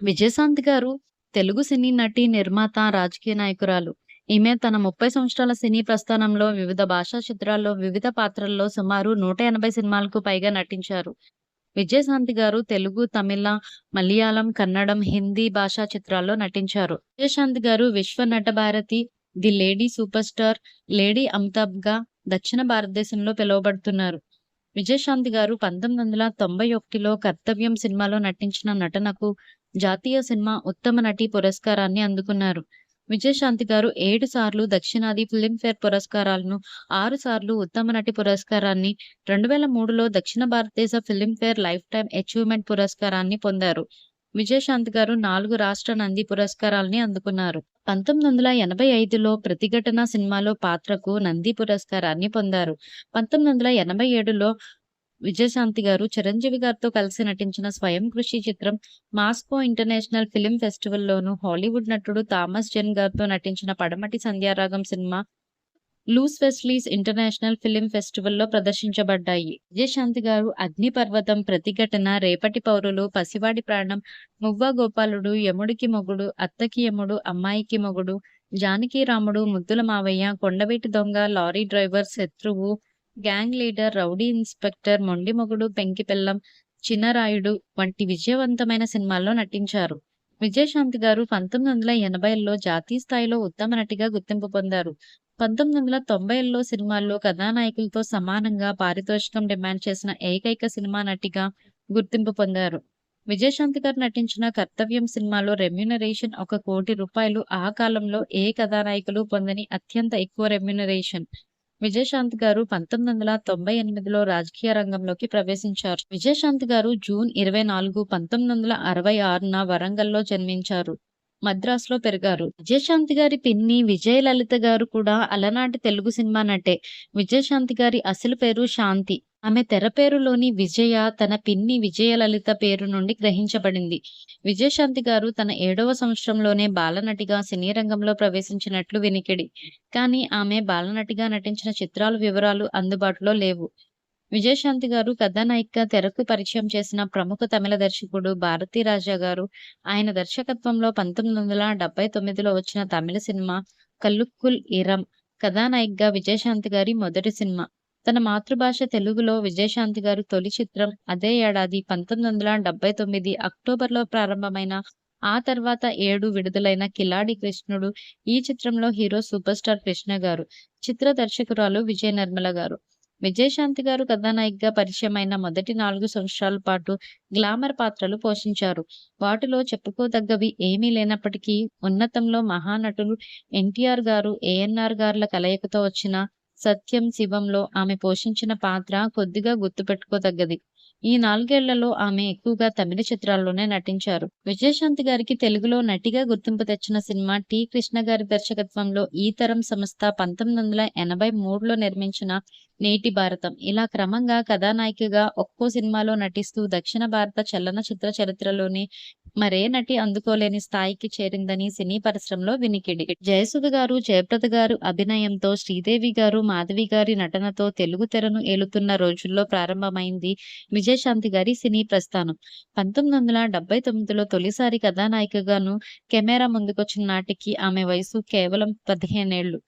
విజయశాంతి గారు తెలుగు సినీ నటి, నిర్మాత, రాజకీయ నాయకురాలు. ఈమె తన 30 సంవత్సరాల సినీ ప్రస్థానంలో వివిధ భాషా చిత్రాల్లో వివిధ పాత్రల్లో సుమారు 180 సినిమాలకు పైగా నటించారు. విజయశాంతి గారు తెలుగు, తమిళ, మలయాళం, కన్నడం, హిందీ భాషా చిత్రాల్లో నటించారు. విజయశాంతి గారు విశ్వ నట భారతి the lady super star, lady అమితాబ్‌గా దక్షిణ భారతదేశంలో పిలువబడుతున్నారు. విజయశాంతి గారు 1991లో కర్తవ్యం సినిమాలో నటించిన నటనకు జాతీయ సినిమా ఉత్తమ నటి పురస్కారాన్ని అందుకున్నారు. విజయశాంతి గారు ఏడు సార్లు దక్షిణాది ఫిల్మ్‌ఫేర్ పురస్కారాలను, ఆరు సార్లు ఉత్తమ నటి పురస్కారాన్ని, 2003లో దక్షిణ భారతదేశ ఫిల్మ్‌ఫేర్ టైం అచీవ్‌మెంట్ పురస్కారాన్ని పొందారు. విజయశాంతి గారు నాలుగు రాష్ట్ర నంది పురస్కారాల్ని అందుకున్నారు. 1985లో ప్రతిఘటన సినిమాలో పాత్రకు నంది పురస్కారాన్ని పొందారు. 1987లో విజయశాంతి గారు చిరంజీవి గారితో కలిసి నటించిన స్వయం కృషి చిత్రం మాస్కో ఇంటర్నేషనల్ ఫిల్మ్ ఫెస్టివల్‌లోను, హాలీవుడ్ నటుడు థామస్ జెన్ గారితో నటించిన పడమటి సంధ్యారాగం సినిమా లూస్ వెస్లీస్ ఇంటర్నేషనల్ ఫిలిం ఫెస్టివల్‌లో ప్రదర్శించబడ్డాయి. విజయశాంతి గారు అగ్నిపర్వతం, ప్రతిఘటన, రేపటి పౌరులు, పసివాడి ప్రాణం, మువ్వ గోపాలుడు, యముడికి మొగుడు, అత్తకి యముడు, అమ్మాయికి మొగుడు, జానకి రాముడు, Muddula Mavayya, Kondaveeti Donga, lorry driver, Shatruvu, gang leader, rowdy inspector, Mondimogudu Penkipellam Chinnarayudu వంటి విజయవంతమైన సినిమాల్లో నటించారు. విజయశాంతి గారు 1980లో జాతీయ స్థాయిలో ఉత్తమ నటిగా గుర్తింపు పొందారు. 1990ల్లో సినిమాల్లో కథానాయకులతో సమానంగా పారితోషికం డిమాండ్ చేసిన ఏకైక సినిమా నటిగా గుర్తింపు పొందారు. విజయశాంతి గారు నటించిన కర్తవ్యం సినిమాలో రెమ్యునరేషన్ ఒక కోటి రూపాయలు ఆ కాలంలో ఏ కథానాయకులు పొందని అత్యంత ఎక్కువ రెమ్యునరేషన్ విజయశాంతి గారు 1998లో రాజకీయ రంగంలోకి ప్రవేశించారు. విజయశాంతి గారు జూన్ 24, 1966న వరంగల్‌లో జన్మించారు. మద్రాసులో పెరిగారు. విజయశాంతి గారి పిన్ని విజయలలిత గారు కూడా అలనాటి తెలుగు సినిమా నటే. విజయశాంతి గారి అసలు పేరు శాంతి. ఆమె తెర పేరులోని విజయ తన పిన్ని విజయలలిత పేరు నుండి గ్రహించబడింది. విజయశాంతి గారు తన ఏడవ సంవత్సరంలోనే బాలనటిగా సినీ రంగంలో ప్రవేశించినట్లు వినికిడి. కానీ ఆమె బాలనటిగా నటించిన చిత్రాల వివరాలు అందుబాటులో లేవు. విజయశాంతి గారు కథానాయిక తెరకు పరిచయం చేసిన ప్రముఖ తమిళ దర్శకుడు భారతీ రాజా గారు. ఆయన దర్శకత్వంలో 1979లో వచ్చిన తమిళ సినిమా 'కల్లుక్కుల్ ఇరం' కథానాయికగా విజయశాంతి గారి మొదటి సినిమా. తన మాతృభాష తెలుగులో విజయశాంతి గారు తొలి చిత్రం అదే ఏడాది 1979 అక్టోబర్‌లో ప్రారంభమైన, ఆ తర్వాత ఏడు విడుదలైన 'కిలాడి కృష్ణుడు'. ఈ చిత్రంలో హీరో సూపర్ స్టార్ కృష్ణ గారు. చిత్ర దర్శకురాలు విజయ నిర్మల గారు. విజయశాంతి గారు కథానాయికగా పరిచయమైన మొదటి నాలుగు సంవత్సరాల పాటు గ్లామర్ పాత్రలు పోషించారు. వాటిలో చెప్పుకోదగ్గవి ఏమీ లేనప్పటికీ ఉన్నతంలో మహానటులు ఎన్టీఆర్ గారు, ఏఎన్ఆర్ గారుల కలయికతో వచ్చిన 'సత్యం శివం'లో ఆమె పోషించిన పాత్ర కొద్దిగా గుర్తుపెట్టుకోదగ్గది. ఈ నాలుగేళ్ళలో ఆమె ఎక్కువగా తమిళ చిత్రాల్లోనే నటించారు. విజయశాంతి గారికి తెలుగులో నటిగా గుర్తింపు తెచ్చిన సినిమా టి. కృష్ణ గారి దర్శకత్వంలో ఈ తరం సంస్థ 1983లో నిర్మించిన 'నేటి భారతం'. ఇలా క్రమంగా కథానాయికగా ఒక్కో సినిమాలో నటిస్తూ దక్షిణ భారత చలనచిత్ర చరిత్రలోనే మరే నటి అందుకోలేని స్థాయికి చేరిందని సినీ పరిశ్రమలో వినికిడి. జయసుధ గారు, జయప్రద గారు అభినయంతో, శ్రీదేవి గారు, మాధవి గారి నటనతో తెలుగు తెరను ఏలుతున్న రోజుల్లో ప్రారంభమైంది విజయశాంతి గారి సినీ ప్రస్థానం. 1979లో తొలిసారి కథానాయికగాను కెమెరా ముందుకొచ్చిన నాటికి ఆమె వయసు కేవలం 15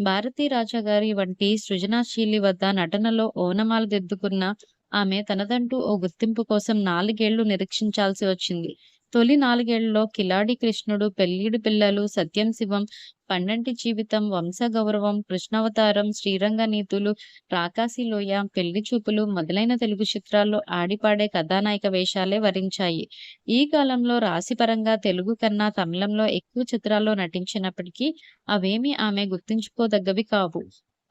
భారతీ రాజాగారి గారి వంటి సృజనాశీలి వద్ద నటనలో ఓనమాలు దిద్దుకున్న ఆమె తనదంటూ ఓ గుర్తింపు కోసం నాలుగేళ్ళు నిరీక్షించాల్సి వచ్చింది. తొలి నాలుగేళ్ళలో 'కిలాడి కృష్ణుడు', 'పెళ్ళిడు పిల్లలు', 'సత్యం శివం', పన్నెంటి జీవితం', 'వంశగౌరవం', 'కృష్ణావతారం', 'శ్రీరంగ నీతులు', రాకాశీలోయ 'పెళ్ళి చూపులు' మొదలైన తెలుగు చిత్రాల్లో ఆడిపాడే కథానాయక వేషాలే వరించాయి. ఈ కాలంలో రాశిపరంగా తెలుగు కన్నా తమిళంలో ఎక్కువ చిత్రాల్లో నటించినప్పటికీ అవేమీ ఆమె గుర్తుంచుకోదగ్గవి కావు.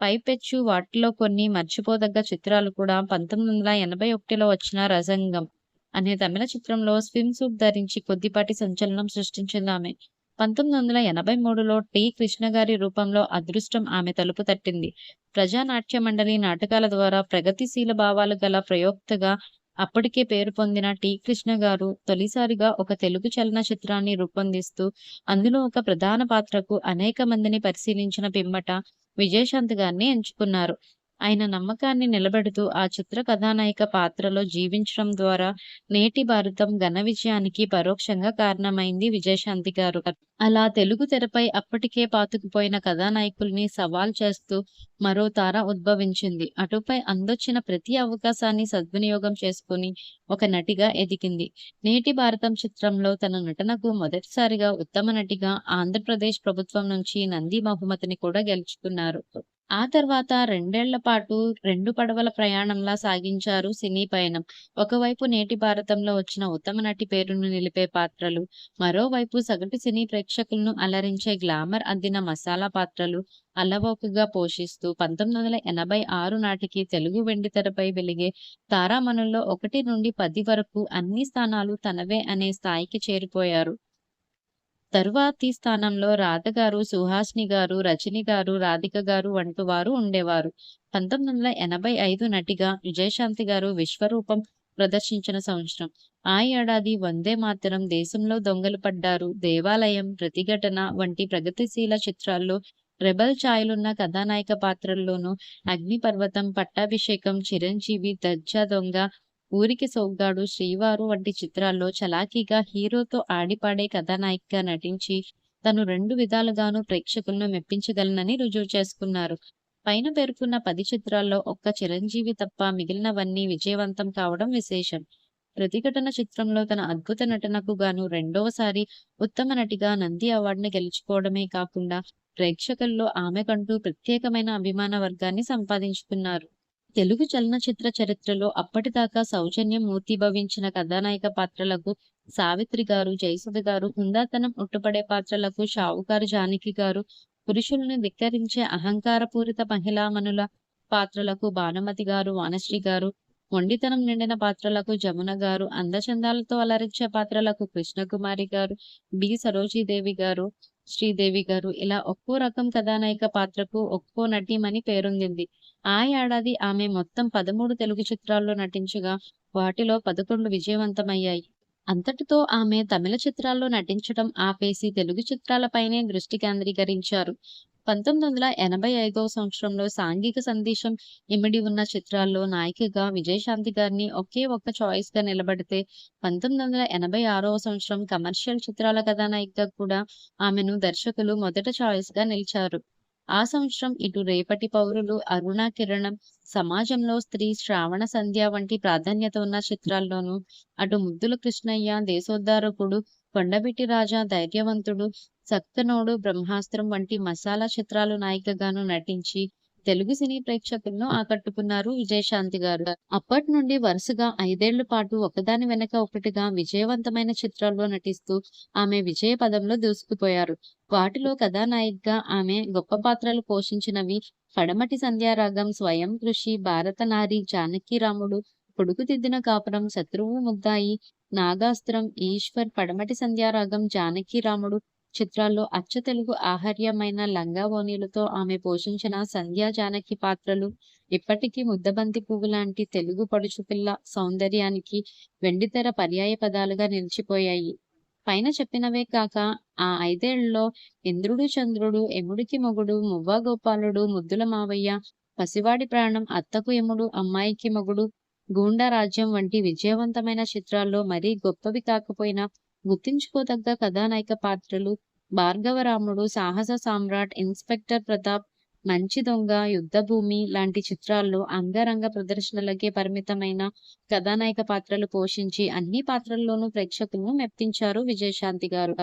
పైపెచ్చు వాటిలో కొన్ని మర్చిపోదగ్గ చిత్రాలు కూడా 1981లో వచ్చిన రజంగం అనే తమిళ చిత్రంలో స్విమ్ సూట్ ధరించి కొద్దిపాటి సంచలనం సృష్టించింది ఆమె పంతొమ్మిది వందల ఎనభై మూడులో టి. కృష్ణ గారి రూపంలో 'అదృష్టం' ఆమె తలుపు తట్టింది. ప్రజానాట్య మండలి నాటకాల ద్వారా ప్రగతిశీల భావాలు గల ప్రయోక్తగా అప్పటికే పేరు పొందిన టి. కృష్ణ గారు తొలిసారిగా ఒక తెలుగు చలనచిత్రాన్ని రూపొందిస్తూ అందులో ఒక ప్రధాన పాత్రకు అనేక మందిని పరిశీలించిన పిమ్మట విజయశాంత్ గారిని ఎంచుకున్నారు. ఆయన నమ్మకాన్ని నిలబెడుతూ ఆ చిత్ర కథానాయిక పాత్రలో జీవించడం ద్వారా నేటి భారతం ఘన విజయానికి పరోక్షంగా కారణమైంది విజయశాంతి గారు. అలా తెలుగు తెరపై అప్పటికే పాతుకుపోయిన కథానాయకుల్ని సవాల్ చేస్తూ మరో తార ఉద్భవించింది. అటుపై అందొచ్చిన ప్రతి అవకాశాన్ని సద్వినియోగం చేసుకుని ఒక నటిగా ఎదిగింది. నేటి భారతం చిత్రంలో తన నటనకు మొదటిసారిగా ఉత్తమ నటిగా ఆంధ్రప్రదేశ్ ప్రభుత్వం నుంచి నంది బహుమతిని కూడా గెలుచుకున్నారు. ఆ తర్వాత రెండేళ్ళ పాటు రెండు పడవల ప్రయాణంలా సాగించారు సినీ పయనం. ఒకవైపు నేటి భారతంలో వచ్చిన ఉత్తమ నటి పేరును నిలిపే పాత్రలు, మరోవైపు సగటు సినీ ప్రేక్షకులను అలరించే గ్లామర్ అందిన మసాలా పాత్రలు అల్లవోకగా పోషిస్తూ పంతొమ్మిది వందల ఎనభై ఆరు నాటికి తెలుగు వెండితెరపై వెలిగే తారామణుల్లో ఒకటి నుండి పది వరకు అన్ని స్థానాలు తనవే అనే స్థాయికి చేరిపోయారు. తరువాతి స్థానంలో రాధ గారు, సుహాసిని గారు, రజని గారు, రాధిక గారు వంటి వారు ఉండేవారు. పంతొమ్మిది వందల ఎనభై ఐదు నటిగా విజయశాంతి గారు విశ్వరూపం ప్రదర్శించిన సంవత్సరం. ఆ ఏడాది వందే మాతరం, దేశంలో దొంగలు పడ్డారు, దేవాలయం, ప్రతిఘటన వంటి ప్రగతిశీల చిత్రాల్లో రెబల్ ఛాయలున్న కథానాయక పాత్రల్లోనూ అగ్నిపర్వతం, పట్టాభిషేకం, చిరంజీవి, దర్జా దొంగ, ఊరికి సోగ్గాడు, శ్రీవారు వంటి చిత్రాల్లో చలాకీగా హీరోతో ఆడిపాడే కథానాయికగా నటించి తను రెండు విధాలుగానూ ప్రేక్షకులను మెప్పించగలనని రుజువు చేసుకున్నారు. పైన పేర్కొన్న పది చిత్రాల్లో ఒక్క చిరంజీవి తప్ప మిగిలినవన్నీ విజయవంతం కావడం విశేషం. ప్రతిఘటన చిత్రంలో తన అద్భుత నటనకు గాను రెండవసారి ఉత్తమ నటిగా నంది అవార్డును గెలుచుకోవడమే కాకుండా ప్రేక్షకుల్లో ఆమెకంటూ ప్రత్యేకమైన అభిమాన వర్గాన్ని సంపాదించుకున్నారు. తెలుగు చలనచిత్ర చరిత్రలో అప్పటిదాకా సౌజన్యం మూర్తిభవించిన కథానాయిక పాత్రలకు సావిత్రి గారు, జయసుధ గారు, హుందాతనం ఉట్టుపడే పాత్రలకు షావుకారు జానకి గారు, పురుషులను ధిక్కరించే అహంకారపూరిత మహిళామణుల పాత్రలకు భానుమతి గారు, వానశ్రీ గారు, మొండితనం నిండిన పాత్రలకు జమున గారు, అందచందాలతో అలరించే పాత్రలకు కృష్ణకుమారి గారు, బి. సరోజిదేవి గారు, శ్రీదేవి గారు ఇలా ఒక్కో రకం కథానాయిక పాత్రకు ఒక్కో నటీమని పేరొందింది. ఆ ఏడాది ఆమె మొత్తం పదమూడు తెలుగు చిత్రాల్లో నటించగా వాటిలో పదకొండు విజయవంతమయ్యాయి. అంతటితో ఆమె తమిళ చిత్రాల్లో నటించడం ఆపేసి తెలుగు చిత్రాలపైనే దృష్టి కేంద్రీకరించారు. పంతొమ్మిది వందల ఎనభై ఐదవ సంవత్సరంలో సాంఘిక సందేశం ఇమిడి ఉన్న చిత్రాల్లో నాయికగా విజయశాంతి గారిని ఒకే ఒక్క చాయిస్గా నిలబడితే పంతొమ్మిది వందల ఎనభై ఆరవ సంవత్సరం కమర్షియల్ చిత్రాల కథానాయికగా కూడా ఆమెను దర్శకులు మొదట చాయిస్గా నిలిచారు. ఆ సంవత్సరం ఇటు రేపటి పౌరులు, అరుణ కిరణం, సమాజంలో స్త్రీ, శ్రావణ సంధ్య వంటి ప్రాధాన్యత ఉన్న చిత్రాల్లోనూ, అటు ముద్దుల కృష్ణయ్య, దేశోద్ధారకుడు, కొండబెట్టి రాజా, ధైర్యవంతుడు, సక్తనోడు, బ్రహ్మాస్త్రం వంటి మసాలా చిత్రాలు నాయికగాను నటించి తెలుగు సినీ ప్రేక్షకులను ఆకట్టుకున్నారు విజయశాంతి గారు. అప్పటి నుండి వరుసగా ఐదేళ్ళ పాటు ఒకదాని వెనక ఒకటిగా విజయవంతమైన చిత్రాల్లో నటిస్తూ ఆమె విజయ పదంలో దూసుకుపోయారు. వాటిలో కథానాయికగా ఆమె గొప్ప పాత్రలు పోషించినవి పడమటి సంధ్యారాగం, స్వయం కృషి, భారత నారి జానకీరాముడు, కొడుకుదిద్దిన కాపురం, శత్రువు ముద్దాయి, నాగాస్త్రం, ఈశ్వర్, పడమటి సంధ్యారాగం, జానకీరాముడు చిత్రాల్లో అచ్చతెలుగు ఆహార్యమైన లంగావోణీలతో ఆమె పోషించిన సంధ్యా జానకి పాత్రలు ఇప్పటికీ ముద్దబంతి పువ్వు లాంటి తెలుగు పడుచుపిల్ల సౌందర్యానికి వెండితెర పర్యాయ పదాలుగా నిలిచిపోయాయి. పైన చెప్పినవే కాక ఆ ఐదేళ్ళలో ఇంద్రుడు చంద్రుడు, ఎముడికి మొగుడు, మువ్వా గోపాలుడు, ముద్దుల మావయ్య, పసివాడి ప్రాణం, అత్తకు ఎముడు అమ్మాయికి మొగుడు, గూండా రాజ్యం వంటి విజయవంతమైన చిత్రాల్లో మరీ గొప్పవి కాకపోయినా గుర్తించుకోదగ్గ కథానాయిక పాత్రలు భార్గవరాముడు, సాహస సామ్రాట్, ఇన్స్‌పెక్టర్ ప్రతాప్, మంచి దొంగ, యుద్ధభూమి లాంటి చిత్రాల్లో అంగరంగ ప్రదర్శనలకే పరిమితమైన కథానాయక పాత్రలు పోషించి అన్ని పాత్రల్లోనూ ప్రేక్షకులను మెప్పించారు విజయశాంతి గారు.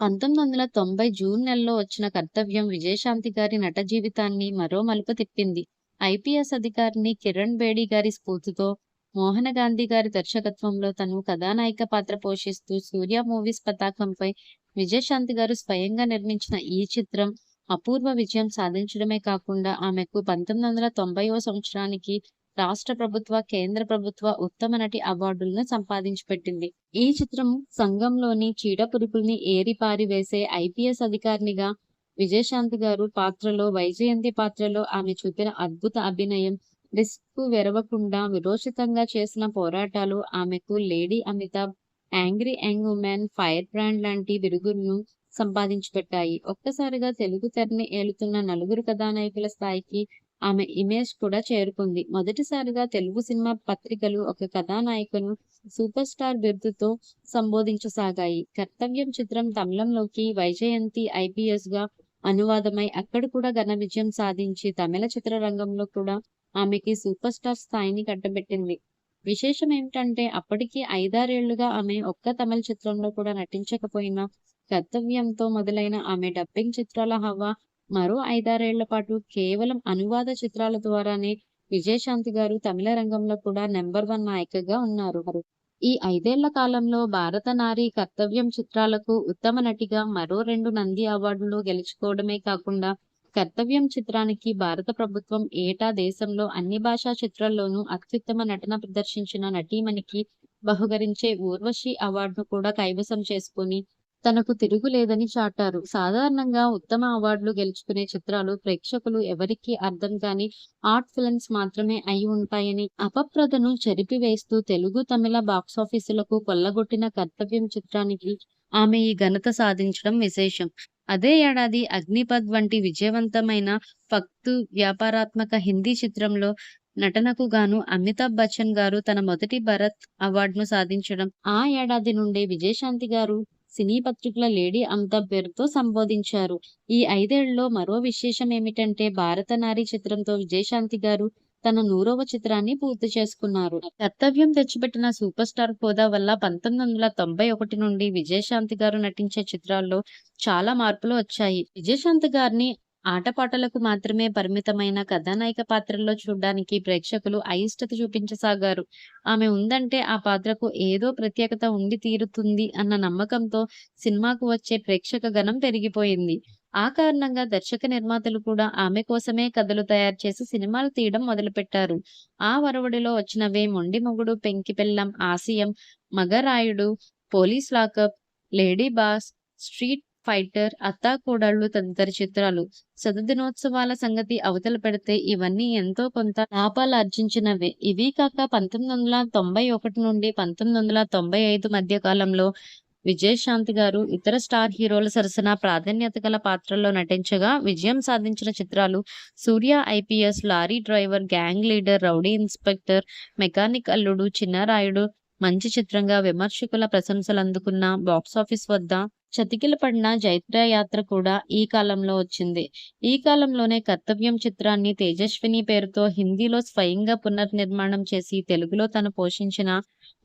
పంతొమ్మిది వందల తొంభై జూన్ నెలలో వచ్చిన కర్తవ్యం విజయశాంతి గారి నట జీవితాన్ని మరో మలుపు తిప్పింది. ఐపీఎస్ అధికారిని కిరణ్ బేడీ గారి స్ఫూర్తితో మోహన గాంధీ గారి దర్శకత్వంలో తను కథానాయిక పాత్ర పోషిస్తూ సూర్య మూవీస్ పతాకంపై విజయశాంతి గారు స్వయంగా నిర్మించిన ఈ చిత్రం అపూర్వ విజయం సాధించడమే కాకుండా ఆమెకు పంతొమ్మిది వందల తొంభైవ సంవత్సరానికి రాష్ట్ర ప్రభుత్వ, కేంద్ర ప్రభుత్వ ఉత్తమ నటి అవార్డులను సంపాదించి పెట్టింది ఈ చిత్రం సంఘంలోని చీడపురుగుల్ని ఏరి పారివేసే ఐపీఎస్ అధికారినిగా విజయశాంతి గారు పాత్రలో వైజయంతి పాత్రలో ఆమె చూపిన అద్భుత అభినయం, రిస్క్ వెరవకుండా విరోచితంగా చేసిన పోరాటాలు ఆమెకు lady Amitabh, angry young women, fire brand లాంటి విలుగు సంపాదించి పెట్టాయి ఒక్కసారిగా తెలుగు తెరని ఏలుతున్న నలుగురు కథానాయకుల స్థాయికి ఆమె ఇమేజ్ కూడా చేరుకుంది. మొదటిసారిగా తెలుగు సినిమా పత్రికలు ఒక కథానాయకును సూపర్ స్టార్ బిరుదుతో సంబోధించసాగాయి. 'కర్తవ్యం' చిత్రం తమిళంలోకి వైజయంతి ఐపీఎస్గా అనువాదమై అక్కడ కూడా ఘన విజయం సాధించి తమిళ చిత్రరంగంలో కూడా ఆమెకి సూపర్ స్టార్ స్థాయిని కట్టబెట్టింది. విశేషం ఏమిటంటే అప్పటికి ఐదారేళ్ళుగా ఆమె ఒక్క తమిళ చిత్రంలో కూడా నటించకపోయినా 'కర్తవ్యం'తో మొదలైన ఆమె డబ్బింగ్ చిత్రాల హవా మరో ఐదారేళ్ళ పాటు కేవలం అనువాద చిత్రాల ద్వారానే విజయశాంతి గారు తమిళ రంగంలో కూడా నెంబర్ వన్ నాయికగా ఉన్నారు. ఈ ఐదేళ్ళ కాలంలో 'భారత నారి', 'కర్తవ్యం' చిత్రాలకు ఉత్తమ నటిగా మరో రెండు నంది అవార్డులు గెలుచుకోవడమే కాకుండా 'కర్తవ్యం' చిత్రానికి భారత ప్రభుత్వం ఏటా దేశంలో అన్ని భాషా చిత్రాల్లోనూ అత్యుత్తమ నటన ప్రదర్శించిన నటీమణికి బహుకరించే 'ఊర్వశి' అవార్డును కూడా కైవసం చేసుకుని తనకు తిరుగులేదని చాటారు. సాధారణంగా ఉత్తమ అవార్డులు గెలుచుకునే చిత్రాలు ప్రేక్షకులు ఎవరికీ అర్థం కాని ఆర్ట్ ఫిల్మ్స్ మాత్రమే అయి ఉంటాయని అపప్రదను చెరిపివేస్తూ తెలుగు, తమిళ బాక్సాఫీసులకు కొల్లగొట్టిన 'కర్తవ్యం' చిత్రానికి ఆమె ఈ ఘనత సాధించడం విశేషం. అదే ఏడాది 'అగ్నిపథ్' వంటి విజయవంతమైన ఫక్తు వ్యాపారాత్మక హిందీ చిత్రంలో నటనకు గాను అమితాబ్ బచ్చన్ గారు తన మొదటి భరత్ అవార్డును సాధించడం, ఆ ఏడాది నుండి విజయశాంతి గారు సినీ పత్రికల లేడీ అమితాబ్ పేరుతో సంబోధించారు. ఈ ఐదేళ్ళలో మరో విశేషం ఏమిటంటే 'భారత నారి' చిత్రంతో విజయశాంతి గారు తన నూరవ చిత్రాన్ని పూర్తి చేసుకున్నారు. 'కర్తవ్యం' తెచ్చిపెట్టిన సూపర్ స్టార్ హోదా వల్ల పంతొమ్మిది వందల తొంభై ఒకటి నుండి విజయశాంతి గారు నటించే చిత్రాల్లో చాలా మార్పులు వచ్చాయి. విజయశాంతి గారిని ఆటపాటలకు మాత్రమే పరిమితమైన కథానాయిక పాత్రల్లో చూడడానికి ప్రేక్షకులు అయిష్టత చూపించసాగారు. ఆమె ఉందంటే ఆ పాత్రకు ఏదో ప్రత్యేకత ఉండి తీరుతుంది అన్న నమ్మకంతో సినిమాకు వచ్చే ప్రేక్షక గణం పెరిగిపోయింది. ఆ కారణంగా దర్శక, నిర్మాతలు కూడా ఆమె కోసమే కథలు తయారు చేసి సినిమాలు తీయడం మొదలుపెట్టారు. ఆ వరవడిలో వచ్చినవే 'మొండి Mogudu', 'Penki Pellam', 'ఆసియం', 'Magarayudu', 'police lockup', 'lady boss', 'street fighter', 'Atta Kodallu' తదితర చిత్రాలు. శతదినోత్సవాల సంగతి అవతల పెడితే ఇవన్నీ ఎంతో కొంత లాభాలార్జించినవే. ఇవి కాక పంతొమ్మిది వందల తొంభై ఒకటి నుండి పంతొమ్మిది వందల తొంభై ఐదు మధ్య కాలంలో విజయశాంతి గారు ఇతర స్టార్ హీరోల సరసన ప్రాధాన్యత గల పాత్రల్లో నటించగా విజయం సాధించిన చిత్రాలు 'Surya IPS', 'lorry driver', 'gang leader', 'rowdy inspector', 'mechanic Alludu', 'Chinnarayudu' మంచి చిత్రంగా విమర్శకుల ప్రశంసలు అందుకున్న బాక్సాఫీస్ వద్ద చతికిలపడిన 'జైత్రయాత్ర' కూడా ఈ కాలంలో వచ్చింది. ఈ కాలంలోనే 'కర్తవ్యం' చిత్రాన్ని తేజస్విని పేరుతో హిందీలో స్వయంగా పునర్నిర్మాణం చేసి తెలుగులో తను పోషించిన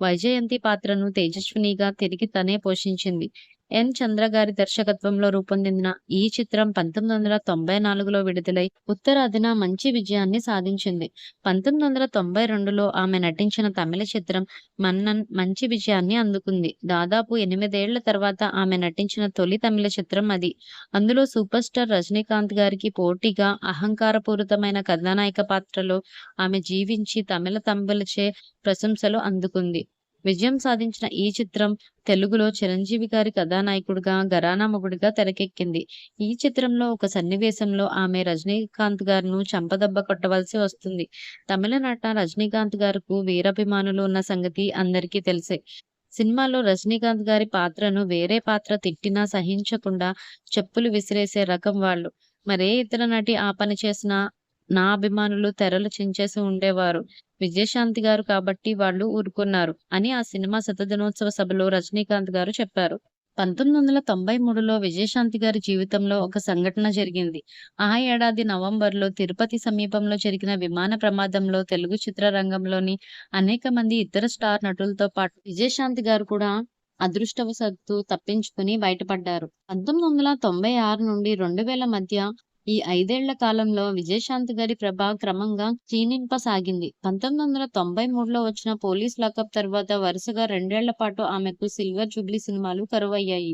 వైజయంతి పాత్రను తేజస్వినిగా తిరిగి తనే పోషించింది. ఎన్. చంద్ర గారి దర్శకత్వంలో రూపొందిన ఈ చిత్రం పంతొమ్మిది వందల తొంభై నాలుగులో విడుదలై ఉత్తరాదిన మంచి విజయాన్ని సాధించింది. పంతొమ్మిది వందల తొంభై రెండులో ఆమె నటించిన తమిళ చిత్రం 'మన్నన్' మంచి విజయాన్ని అందుకుంది. దాదాపు ఎనిమిదేళ్ళ తర్వాత ఆమె నటించిన తొలి తమిళ చిత్రం అది. అందులో సూపర్ స్టార్ రజనీకాంత్ గారికి పోటీగా అహంకారపూరితమైన కథానాయక పాత్రలో ఆమె జీవించి తమిళ తంబులచే ప్రశంసలు అందుకుంది. విజయం సాధించిన ఈ చిత్రం తెలుగులో చిరంజీవి గారి కథానాయకుడిగా, గరానా మొగుడుగా తెరకెక్కింది. ఈ చిత్రంలో ఒక సన్నివేశంలో ఆమె రజనీకాంత్ గారును చెంపదెబ్బ కొట్టవలసి వస్తుంది. తమిళ నట రజనీకాంత్ గారుకు వీరాభిమానులు ఉన్న సంగతి అందరికీ తెలిసే. సినిమాలో రజనీకాంత్ గారి పాత్రను వేరే పాత్ర తిట్టినా సహించకుండా చెప్పులు విసిరేసే రకం వాళ్ళు. మరే ఇతర నటి ఆ పని చేసినా నా అభిమానులు తెరలు చించేసి ఉండేవారు. విజయశాంతి గారు కాబట్టి వాళ్ళు ఊరుకున్నారు అని ఆ సినిమా శతదినోత్సవ సభలో రజనీకాంత్ గారు చెప్పారు. పంతొమ్మిది వందల తొంభై మూడులో విజయశాంతి గారి జీవితంలో ఒక సంఘటన జరిగింది. ఆ ఏడాది నవంబర్లో తిరుపతి సమీపంలో జరిగిన విమాన ప్రమాదంలో తెలుగు చిత్రరంగంలోని అనేక మంది ఇతర స్టార్ నటులతో పాటు విజయశాంతి గారు కూడా అదృష్టవశాత్తు తప్పించుకుని బయటపడ్డారు. పంతొమ్మిది వందల తొంభై ఆరు నుండి రెండు వేల మధ్య ఈ ఐదేళ్ళ కాలంలో విజయశాంతి గారి ప్రభ క్రమంగా క్షీణింపసాగింది. పంతొమ్మిది వందల తొంభై మూడులో వచ్చిన 'పోలీస్ లాకప్' తర్వాత వరుసగా రెండేళ్ళ పాటు ఆమెకు సిల్వర్ జూబ్లీ సినిమాలు కరువయ్యాయి.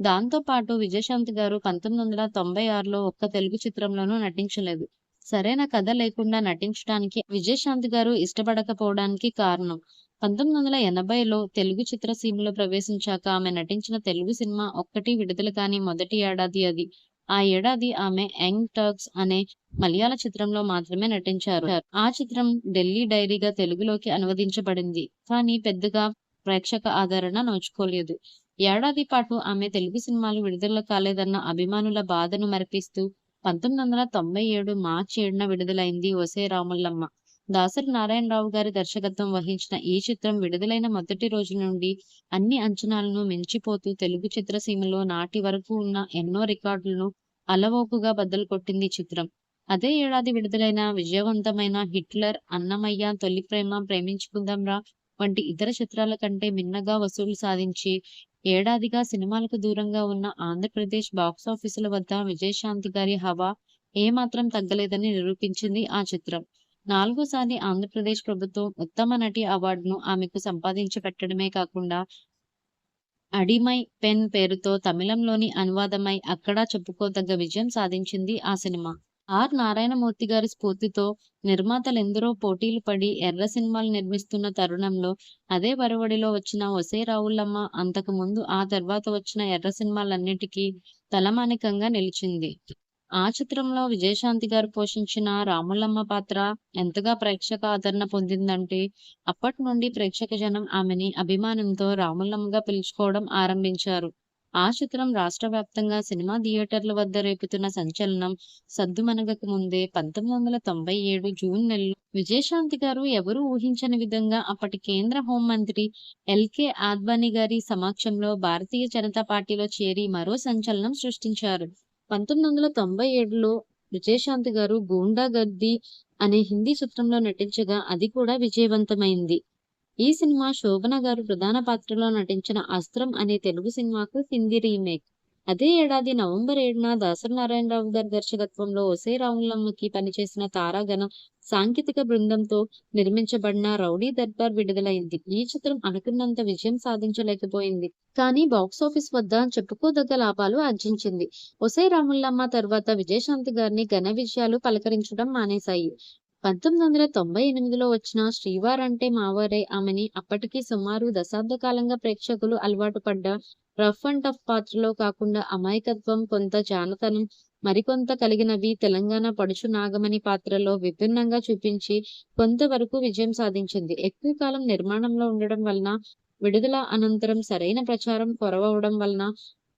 దాంతో పాటు విజయశాంతి గారు పంతొమ్మిది వందల తొంభై ఆరులో ఒక్క తెలుగు చిత్రంలోనూ నటించలేదు. సరైన కథ లేకుండా నటించడానికి విజయశాంతి గారు ఇష్టపడకపోవడానికి కారణం. పంతొమ్మిది వందల ఎనభైలో తెలుగు చిత్రసీమలో ప్రవేశించాక ఆమె నటించిన తెలుగు సినిమా ఒక్కటి విడుదల కాని మొదటి ఏడాది అది. ఆ ఏడాది ఆమె 'యంగ్ టర్క్స్' అనే మలయాళ చిత్రంలో మాత్రమే నటించారు. ఆ చిత్రం 'ఢిల్లీ డైరీ'గా తెలుగులోకి అనువదించబడింది. కానీ పెద్దగా ప్రేక్షక ఆదరణ నోచుకోలేదు. ఏడాది పాటు ఆమె తెలుగు సినిమాలు విడుదల కాలేదన్న అభిమానుల బాధను మరిపిస్తూ పంతొమ్మిది వందల తొంభై ఏడు మార్చి ఏడున విడుదలైంది ఒసే రాములమ్మ దాసరి నారాయణరావు గారి దర్శకత్వం వహించిన ఈ చిత్రం విడుదలైన మొదటి రోజు నుండి అన్ని అంచనాలను మించిపోతూ తెలుగు చిత్రసీమలో నాటి వరకు ఉన్న ఎన్నో రికార్డులను అలవోకుగా బద్దలు కొట్టింది ఈ చిత్రం. అదే ఏడాది విడుదలైన విజయవంతమైన హిట్లర్ అన్నమయ్య తొలి ప్రేమ ప్రేమించుకుందాంరా వంటి ఇతర చిత్రాల కంటే మిన్నగా వసూలు సాధించి ఏడాదిగా సినిమాలకు దూరంగా ఉన్న ఆంధ్రప్రదేశ్ బాక్సాఫీసుల వద్ద విజయశాంతి గారి హవా ఏమాత్రం తగ్గలేదని నిరూపించింది ఆ చిత్రం. నాలుగోసారి ఆంధ్రప్రదేశ్ ప్రభుత్వం ఉత్తమ నటి అవార్డును ఆమెకు సంపాదించి పెట్టడమే కాకుండా అడిమై పెన్ పేరుతో తమిళంలోని అనువాదమై అక్కడా చెప్పుకోదగ్గ విజయం సాధించింది ఆ సినిమా. ఆర్. నారాయణమూర్తి గారి స్ఫూర్తితో నిర్మాతలెందరో పోటీలు పడి ఎర్ర సినిమాలు నిర్మిస్తున్న తరుణంలో అదే వరవడిలో వచ్చిన ఒసే రావులమ్మ అంతకు ముందు ఆ తర్వాత వచ్చిన ఎర్ర సినిమాలన్నిటికీ తలమానికంగా నిలిచింది. ఆ చిత్రంలో విజయశాంతి గారు పోషించిన రాములమ్మ పాత్ర ఎంతగా ప్రేక్షక ఆదరణ పొందిందంటే అప్పటి నుండి ప్రేక్షక జనం ఆమెని అభిమానంతో రాములమ్మగా పిలుచుకోవడం ఆరంభించారు. ఆ చిత్రం రాష్ట్ర వ్యాప్తంగా సినిమా థియేటర్ల వద్ద రేపుతున్న సంచలనం సద్దుమనగక ముందే పంతొమ్మిది వందల తొంభై ఏడు జూన్ నెలలో విజయశాంతి గారు ఎవరూ ఊహించని విధంగా అప్పటి కేంద్ర హోంమంత్రి ఎల్కే ఆద్వానీ గారి సమక్షంలో భారతీయ జనతా పార్టీలో చేరి మరో సంచలనం సృష్టించారు. పంతొమ్మిది వందల తొంభై ఏడులో విజయశాంతి గారు గూండా గద్దీ అనే హిందీ చిత్రంలో నటించగా అది కూడా విజయవంతమైంది. ఈ సినిమా శోభన గారు ప్రధాన పాత్రలో నటించిన అస్త్రం అనే తెలుగు సినిమాకు హిందీ రీమేక్. అదే ఏడాది నవంబర్ ఏడున దాసరి నారాయణరావు గారి దర్శకత్వంలో ఒసే రావులమ్మకి పనిచేసిన తారాగణం సాంకేతిక బృందంతో నిర్మించబడిన రౌడీ దర్బార్ విడుదలైంది. ఈ చిత్రం అనుకున్నంత విజయం సాధించలేకపోయింది. కానీ బాక్సాఫీస్ వద్ద చెప్పుకోదగ్గ లాభాలు ఆర్జించింది. ఒసే రాముల్లమ్మ తర్వాత విజయశాంతి గారిని ఘన విజయాలు పలకరించడం మానేశాయి. పంతొమ్మిది వందల తొంభై ఎనిమిదిలో వచ్చిన శ్రీవార్ అంటే మావారే ఆమెని అప్పటికి సుమారు దశాబ్ద కాలంగా ప్రేక్షకులు అలవాటు పడ్డ రఫ్ అండ్ టఫ్ పాత్రలో కాకుండా అమాయకత్వం కొంత జానతనం మరికొంత కలిగినవి తెలంగాణ పడుచు నాగమణి పాత్రలో విభిన్నంగా చూపించి కొంతవరకు విజయం సాధించింది. ఎక్కువ కాలం నిర్మాణంలో ఉండడం వలన విడుదల అనంతరం సరైన ప్రచారం కొరవవడం వలన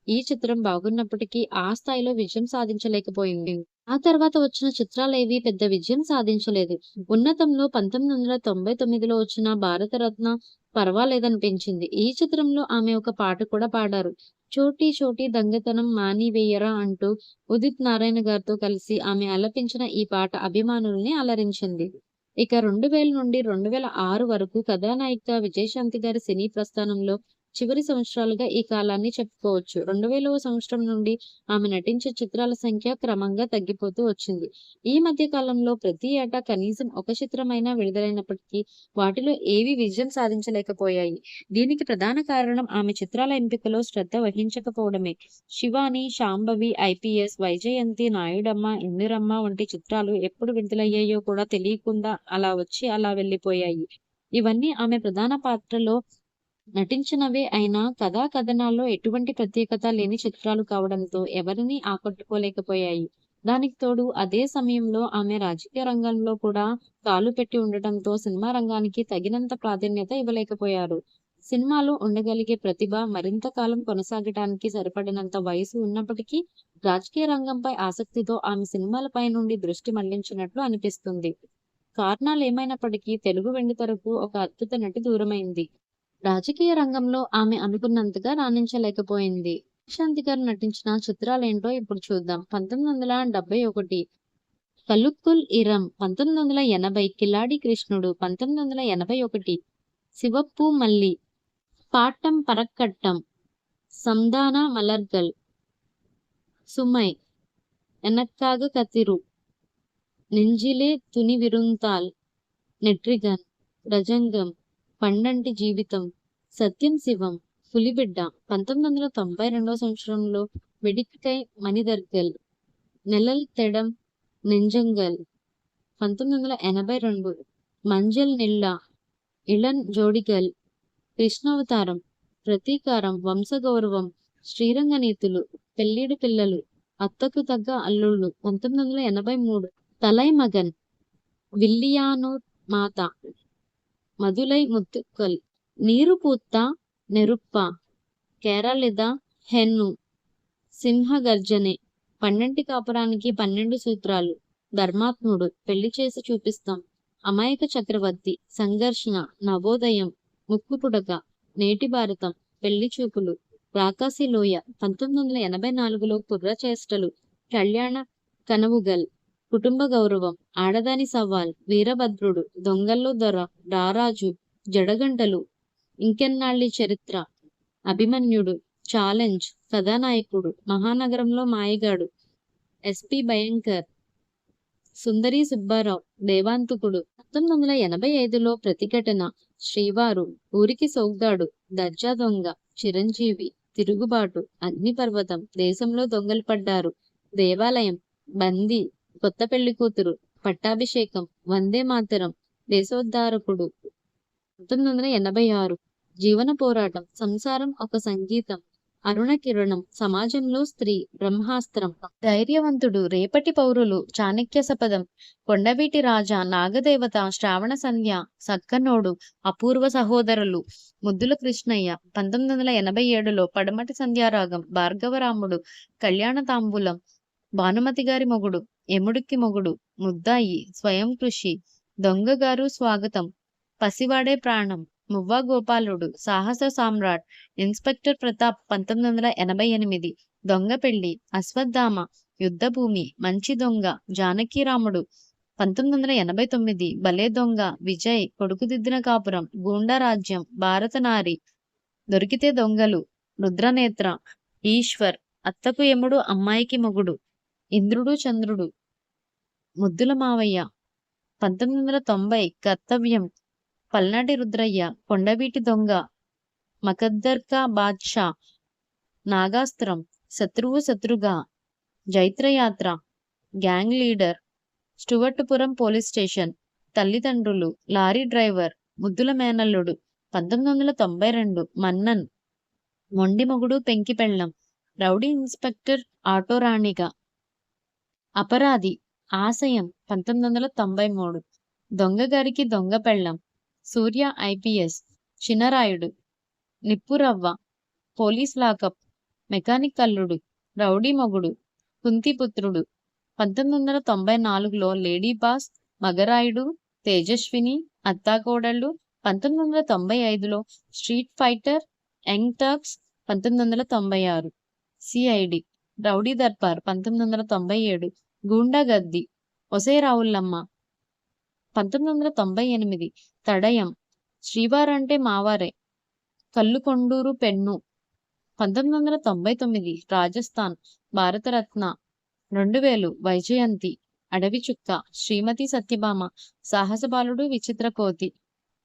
ఈ చిత్రం బాగున్నప్పటికీ ఆ స్థాయిలో విజయం సాధించలేకపోయింది. ఆ తర్వాత వచ్చిన చిత్రాలేవి పెద్ద విజయం సాధించలేదు. ఉన్నతంలో పంతొమ్మిది వందల తొంభై తొమ్మిదిలో వచ్చిన భారతరత్న పర్వాలేదనిపించింది. ఈ చిత్రంలో ఆమె ఒక పాట కూడా పాడారు. చోటీ చోటీ దొంగతనం మానివేయరా అంటూ ఉదిత్ నారాయణ గారితో కలిసి ఆమె ఆలపించిన ఈ పాట అభిమానుల్ని అలరించింది. ఇక రెండు వేల నుండి రెండు వేల ఆరు వరకు కథానాయిక విజయశాంతి గారి సినీ ప్రస్థానంలో చివరి సంవత్సరాలుగా ఈ కాలాన్ని చెప్పుకోవచ్చు. రెండు వేలవ సంవత్సరం నుండి ఆమె నటించే చిత్రాల సంఖ్య క్రమంగా తగ్గిపోతూ వచ్చింది. ఈ మధ్య కాలంలో ప్రతి ఏటా కనీసం ఒక చిత్రమైనా విడుదలైనప్పటికీ వాటిలో ఏవి విజయం సాధించలేకపోయాయి. దీనికి ప్రధాన కారణం ఆమె చిత్రాల ఎంపికలో శ్రద్ధ వహించకపోవడమే. శివాని శాంభవి ఐపీఎస్ వైజయంతి నాయుడమ్మ ఇందిరమ్మ వంటి చిత్రాలు ఎప్పుడు విడుదలయ్యాయో కూడా తెలియకుండా అలా వచ్చి అలా వెళ్ళిపోయాయి. ఇవన్నీ ఆమె ప్రధాన పాత్రలో నటించినవే అయినా కథా కథనాల్లో ఎటువంటి ప్రత్యేకత లేని చిత్రాలు కావడంతో ఎవరిని ఆకట్టుకోలేకపోయాయి. దానికి తోడు అదే సమయంలో ఆమె రాజకీయ రంగంలో కూడా కాలు పెట్టి ఉండటంతో సినిమా రంగానికి తగినంత ప్రాధాన్యత ఇవ్వలేకపోయారు. సినిమాలో ఉండగలిగే ప్రతిభ మరింత కాలం కొనసాగటానికి సరిపడినంత వయసు ఉన్నప్పటికీ రాజకీయ రంగంపై ఆసక్తితో ఆమె సినిమాలపై నుండి దృష్టి మళ్ళించినట్లు అనిపిస్తుంది. కారణాలు ఏమైనప్పటికీ తెలుగు వెండితెరకు ఒక అద్భుత నటి దూరమైంది. రాజకీయ రంగంలో ఆమె అనుకున్నంతగా రాణించలేకపోయింది. శాంతి గారు నటించిన చిత్రాలేంటో ఇప్పుడు చూద్దాం. పంతొమ్మిది వందల డెబ్బై ఒకటి. కలుక్కుల్ ఇరం పంతొమ్మిది వందల ఎనభై కిలాడి కృష్ణుడు పంతొమ్మిది వందల ఎనభై ఒకటి. శివప్పు మల్లి పాట్టం పరక్కట్టం సంధాన మలర్గల్ సుమై ఎనక్కాగ కతిరు నెంజిలే తుని విరుంతాల్ నెట్రిగన్ రజంగం పండంటి జీవితం. సత్యం శివం పులిబిడ్డ. పంతొమ్మిది వందల తొంభై రెండవ సంవత్సరంలో వెడిక్కై మణిదర్గల్. నెలల్ తెడం నింజంగల్. పంతొమ్మిది వందల ఎనభై రెండు మంజల్ నిల్లా ఇళన్ జోడిగల్. కృష్ణావతారం ప్రతీకారం వంశగౌరవం శ్రీరంగనీతులు పెళ్ళిడి పిల్లలు అత్తకు తగ్గ అల్లుళ్ళు. పంతొమ్మిది వందల ఎనభై మూడు తలై మగన్ విల్లియానూర్ మాత. మధులై ముత్తుక్కల్. నీరు పూత్త నెరుప్ప. కేరళిద హెన్ను. సింహగర్జనే. పన్నెంటి కాపురానికి పన్నెండు సూత్రాలు. ధర్మాత్ముడు పెళ్ళి చేసి చూపిస్తాం. అమాయక చక్రవర్తి సంఘర్షణ నవోదయం ముక్కు పుడక నేటి భారతం పెళ్ళి చూపులు రాకాసి లోయ పంతొమ్మిది వందల ఎనభై నాలుగులో కుర్ర చేష్టలు కళ్యాణ కనవుగల్ కుటుంబ గౌరవం ఆడదాని సవాల్ వీరభద్రుడు దొంగల్లో దొర రారాజు జడగంటలు ఇంకెన్నాళ్ళి చరిత్ర? అభిమన్యుడు ఛాలెంజ్ కథానాయకుడు మహానగరంలో మాయగాడు ఎస్పి భయంకర్ సుందరి సుబ్బారావు దేవాంతుకుడు. పంతొమ్మిది వందల ఎనభై ఐదులో ప్రతిఘటన శ్రీవారు ఊరికి సోగ్గాడు దర్జా దొంగ చిరంజీవి తిరుగుబాటు అగ్నిపర్వతం దేశంలో దొంగలు పడ్డారు దేవాలయం బందీ కొత్త పెళ్ళి కూతురు పట్టాభిషేకం వందే మాతరం దేశోద్ధారకుడు. పంతొమ్మిది వందల ఎనభై ఆరు. జీవన పోరాటం సంసారం ఒక సంగీతం అరుణ కిరణం సమాజంలో స్త్రీ బ్రహ్మాస్త్రం. ధైర్యవంతుడు రేపటి పౌరులు చాణక్య సపదం కొండవీటి రాజా నాగదేవత శ్రావణ సంధ్య సక్కనోడు అపూర్వ సహోదరులు. ముద్దుల కృష్ణయ్య పంతొమ్మిది వందల ఎనభై ఏడులో పడమటి సంధ్యారాగం భార్గవరాముడు కళ్యాణ తాంబూలం భానుమతి గారి మొగుడు. ఎముడికి మొగుడు. ముద్దాయి. స్వయం కృషి. దొంగగారు స్వాగతం. పసివాడే ప్రాణం. మువ్వా గోపాలుడు. సాహస సామ్రాట్. ఇన్స్పెక్టర్ ప్రతాప్ పంతొమ్మిది వందల ఎనభై ఎనిమిది. దొంగ పెళ్ళి. అశ్వత్థామ. యుద్ధభూమి మంచి దొంగ. జానకీరాముడు పంతొమ్మిది వందల ఎనభై తొమ్మిది. భలే దొంగ. విజయ్. కొడుకుదిద్దిన కాపురం. గూండా రాజ్యం. భారత నారి. దొరికితే దొంగలు. రుద్రనేత్ర. ఈశ్వర్. అత్తకు యముడు. అమ్మాయికి మొగుడు. ఇంద్రుడు చంద్రుడు ముద్దుల మావయ్య పంతొమ్మిది వందల తొంభై కర్తవ్యం పల్నాటి రుద్రయ్య కొండవీటి దొంగ మకద్దర్కా Badshah నాగాస్త్రం Shatruvu శత్రుగా Jaitrayatra gang leader Stuartpuram police station Thallidandrulu lorry driver Muddula Menalludu పంతొమ్మిది వందల తొంభై రెండు మన్నన్ మొండి మొగుడు రౌడీ ఇన్స్పెక్టర్ ఆటో రాణిగా అపరాధి ఆశయం పంతొమ్మిది వందల తొంభై మూడు. Dongagariki Donga Pellam. Surya IPS. Chinarayudu Nippuravva. Police lockup. Mechanic Alludu. Rowdy Mogudu. Kuntiputrudu పంతొమ్మిది వందల తొంభై నాలుగులో లేడీ బాస్ మగరాయుడు తేజస్విని అత్తాకోడళ్ళు. పంతొమ్మిది వందల తొంభై ఐదులో స్ట్రీట్ ఫైటర్ యంగ్ టర్క్స్. పంతొమ్మిది వందల తొంభై ఆరు. సిఐడి. రౌడీ దర్బార్. పంతొమ్మిది వందల తొంభై ఏడు. గూండా గద్ది ఒసే రావులమ్మ. పంతొమ్మిది వందల తొంభై ఎనిమిది. తడయం. శ్రీవారంటే మావారే. కల్లుకొండూరు పెన్ను. పంతొమ్మిది వందల తొంభై తొమ్మిది. రాజస్థాన్. భారతరత్న. రెండు వేలు వైజయంతి. అడవి చుక్క. శ్రీమతి సత్యభామ. సాహసబాలుడు విచిత్ర కోతి.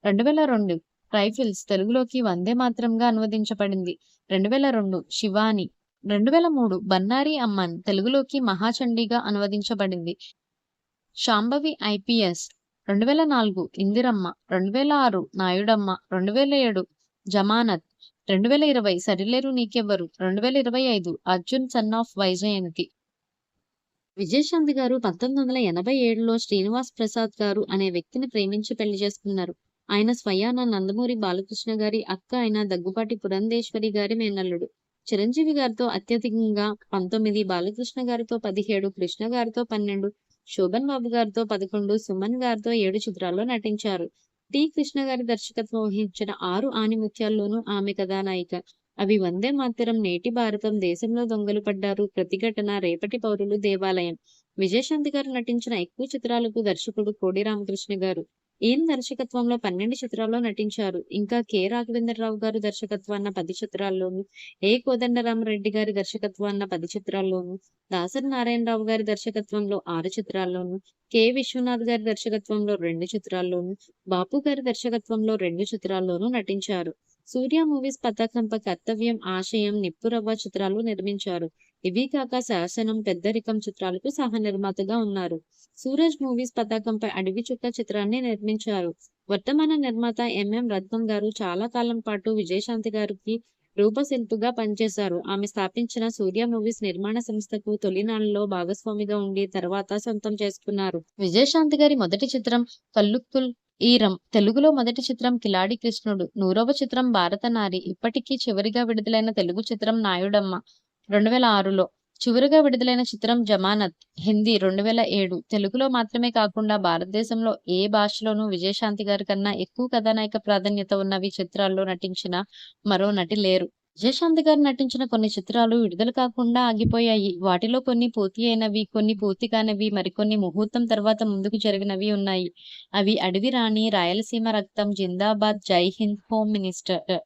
రెండు వేల రెండు. రైఫిల్స్. తెలుగులోకి వందే మాత్రంగా అనువదించబడింది. రెండు వేల రెండు. శివాని. రెండు వేల మూడు బన్నారి అమ్మన్ తెలుగులోకి మహాచండీగా అనువదించబడింది. శాంభవి ఐపీఎస్ రెండు వేల నాలుగు ఇందిరమ్మ రెండు వేల ఆరు నాయుడమ్మ రెండు వేల ఏడు జమానత్ రెండు వేల ఇరవై సరిలేరు నీకెవ్వరు రెండు వేల ఇరవై ఐదు అర్జున్ సన్ ఆఫ్ వైజయంతి. విజయశాంతి గారు పంతొమ్మిది వందల ఎనభై ఏడులో శ్రీనివాస్ ప్రసాద్ గారు అనే వ్యక్తిని ప్రేమించి పెళ్ళి చేసుకున్నారు. ఆయన స్వయాన నందమూరి బాలకృష్ణ గారి అక్క అయిన దగ్గుపాటి పురంధేశ్వరి గారి మేనల్లుడు. చిరంజీవి గారితో అత్యధికంగా పంతొమ్మిది బాలకృష్ణ గారితో పదిహేడు కృష్ణ గారితో పన్నెండు శోభన్ బాబు గారితో పదకొండు సుమన్ గారితో ఏడు చిత్రాల్లో నటించారు. టి. కృష్ణ గారి దర్శకత్వం వహించిన ఆరు ఆనిముత్యాల్లోనూ ఆమె కథానాయిక. అవి వందే మాత్రం నేటి భారతం దేశంలో దొంగలు పడ్డారు ప్రతిఘటన రేపటి పౌరులు దేవాలయం. విజయశాంతి గారు నటించిన ఎక్కువ చిత్రాలకు దర్శకుడు కోడి రామకృష్ణ గారు. ఈయన దర్శకత్వంలో పన్నెండు చిత్రాల్లో నటించారు? ఇంకా కె. రాఘవేంద్రరావు గారు దర్శకత్వాన్న పది చిత్రాల్లోనూ ఏ. కోదండరామరెడ్డి గారి దర్శకత్వాన్న పది చిత్రాల్లోనూ దాసరి నారాయణరావు గారి దర్శకత్వంలో ఆరు చిత్రాల్లోనూ కె. విశ్వనాథ్ గారి దర్శకత్వంలో రెండు చిత్రాల్లోనూ బాపు గారి దర్శకత్వంలో రెండు చిత్రాల్లోనూ నటించారు. సూర్య మూవీస్ పతాకంపై కర్తవ్యం ఆశయం నిప్పురవ్వ చిత్రాలు నిర్మించారు. ఇవి కాక శాసనం పెద్దరికం చిత్రాలకు సహ నిర్మాతగా ఉన్నారు. సూరజ్ మూవీస్ పతాకంపై అడవి చుక్క చిత్రాన్ని నిర్మించారు. వర్తమాన నిర్మాత ఎంఎం రత్నం గారు చాలా కాలం పాటు విజయశాంతి గారికి రూపశిల్పిగా పనిచేశారు. ఆమె స్థాపించిన సూర్య మూవీస్ నిర్మాణ సంస్థకు తొలినాళ్ళలో భాగస్వామిగా ఉండి తర్వాత సొంతం చేసుకున్నారు. విజయశాంతి గారి మొదటి చిత్రం కల్లుక్కుల్ ఈరం తెలుగులో మొదటి చిత్రం కిలాడి కృష్ణుడు నూరవ చిత్రం భారత నారి ఇప్పటికీ చివరిగా విడుదలైన తెలుగు చిత్రం నాయుడమ్మ. రెండు వేల ఆరులో చివరిగా విడుదలైన చిత్రం 'జమానత్' హిందీ 2007 తెలుగులో మాత్రమే కాకుండా భారతదేశంలో ఏ భాషలోనూ విజయశాంతి గారి కన్నా ఎక్కువ కథానాయక ప్రాధాన్యత ఉన్నవి చిత్రాల్లో నటించిన మరో నటి లేరు. విజయశాంతి గారు నటించిన కొన్ని చిత్రాలు విడుదల కాకుండా ఆగిపోయాయి. వాటిలో కొన్ని పూర్తి అయినవి, కొన్ని పూర్తి కానివి, మరికొన్ని ముహూర్తం తర్వాత ముందుకు జరిగినవి ఉన్నాయి. అవి 'అడవి రాణి', 'రాయలసీమ రక్తం', 'జిందాబాద్', 'జై హింద్', 'హోమ్ మినిస్టర్'.